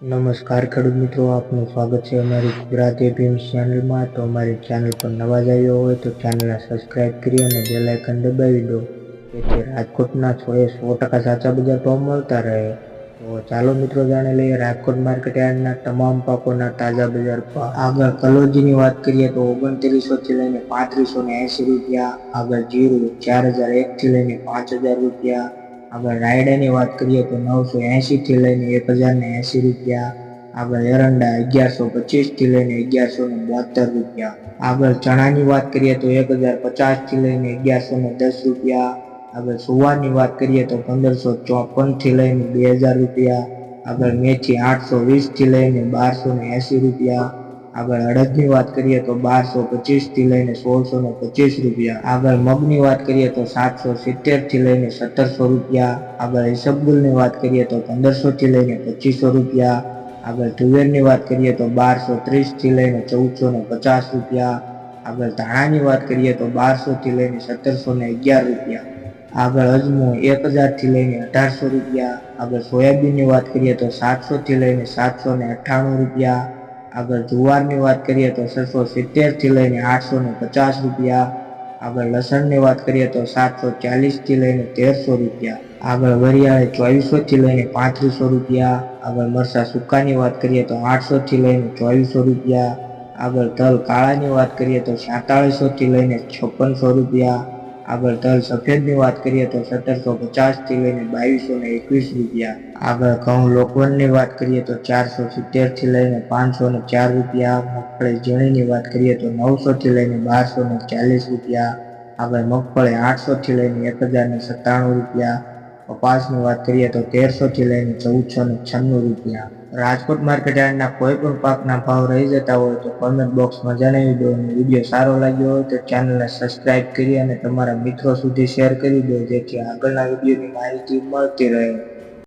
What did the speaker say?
નમસ્કાર ખેડૂત મિત્રો, આપનું સ્વાગત છે અમારી ગુજરાતી ભીમ ચેનલમાં તો અમારી ચેનલ પર નવા જ આવ્યો હોય તો ચેનલને સબસ્ક્રાઇબ કરી અને બેલ આઇકન દબાવી દો. જેથી રાજકોટના સો એ સો ટકા સાચા બજાર ભાવ મળતા રહે. તો ચાલો મિત્રો જાણી લઈએ રાજકોટ માર્કેટ યાર્ડના તમામ પાકોના તાજા બજાર ભાવ. આગળ કલોજીની વાત કરીએ તો ઓગણત્રીસોથી લઈને પાંત્રીસો ને એંસી રૂપિયા, આગળ જીરું ચાર હજાર એકથી લઈને પાંચ હજાર રૂપિયા આગળ રાયડાની વાત કરીએ તો નવસો એંશીથી લઈને એક હજારને એંશી રૂપિયા, આગળ એરંડા અગિયારસો પચીસથી લઈને અગિયારસો ને બોતેર રૂપિયા. આગળ ચણાની વાત કરીએ તો એક હજાર પચાસથી લઈને અગિયારસો ને દસ રૂપિયા. આગળ સુવાની વાત કરીએ તો પંદરસો ચોપનથી લઈને બે હજાર રૂપિયા. આગળ મેથી આઠસો વીસથી લઈને બારસો ને એંશી રૂપિયા. આગળ અડદની વાત કરીએ તો બારસો પચીસથી લઈને સોળસો ને પચીસ રૂપિયા. આગળ મગની વાત કરીએ તો સાતસો સિત્તેરથી લઈને સત્તરસો રૂપિયા. આગળ ઈસબગુલની વાત કરીએ તો પંદરસો થી લઈને પચીસો રૂપિયા. આગળ તુવેરની વાત કરીએ તો બારસો ત્રીસથી લઈને ચૌદસો ને પચાસ રૂપિયા. આગળ ધાણાની વાત કરીએ તો બારસો થી લઈને સત્તરસો ને અગિયાર રૂપિયા. આગળ અજમો એક હજારથી લઈને અઢારસો રૂપિયા. આગળ સોયાબીનની વાત કરીએ તો સાતસો થી લઈને સાતસો ને અઠ્ઠાણું રૂપિયા. આગળ જુવારની વાત કરીએ તો છસો સિત્તેરથી લઈને આઠસો ને પચાસ રૂપિયા. આગળ લસણની વાત કરીએ તો સાતસો ચાલીસથી લઈને તેરસો રૂપિયા. આગળ વરિયાળે ચોવીસોથી લઈને પાંત્રીસો રૂપિયા. આગળ મરસા સુકાની વાત કરીએ તો આઠસોથી લઈને ચોવીસો રૂપિયા. આગળ તલ કાળાની વાત કરીએ તો સાતાળીસોથી લઈને છપ્પનસો રૂપિયા. આગળ તલ સફેદની વાત કરીએ તો સત્તરસો પચાસથી લઈને બાવીસો ને એકવીસ રૂપિયા. આગળ ઘઉં લોકવનની વાત કરીએ તો ચારસો સિત્તેરથી લઈને પાંચસો ને ચાર રૂપિયા. મગફળી ઝીણીની વાત કરીએ તો નવસોથી લઈને બારસો ને ચાલીસ રૂપિયા. આગળ મગફળી આઠસોથી લઈને એક હજાર ને સત્તાણું રૂપિયા. કપાસની વાત કરીએ તો તેરસો થી લઈને ચૌદસો ને છન્નું રૂપિયા. રાજકોટ માર્કેટ યાર્ડના કોઈ પણ પાકના ભાવ રહી જતા હોય તો કોમેન્ટ બોક્સમાં જણાવી દો અને વીડિયો સારો લાગ્યો હોય તો ચેનલને સબસ્ક્રાઈબ કરી અને તમારા મિત્રો સુધી શેર કરી દો જેથી આગળના વિડીયોની માહિતી મળતી રહે.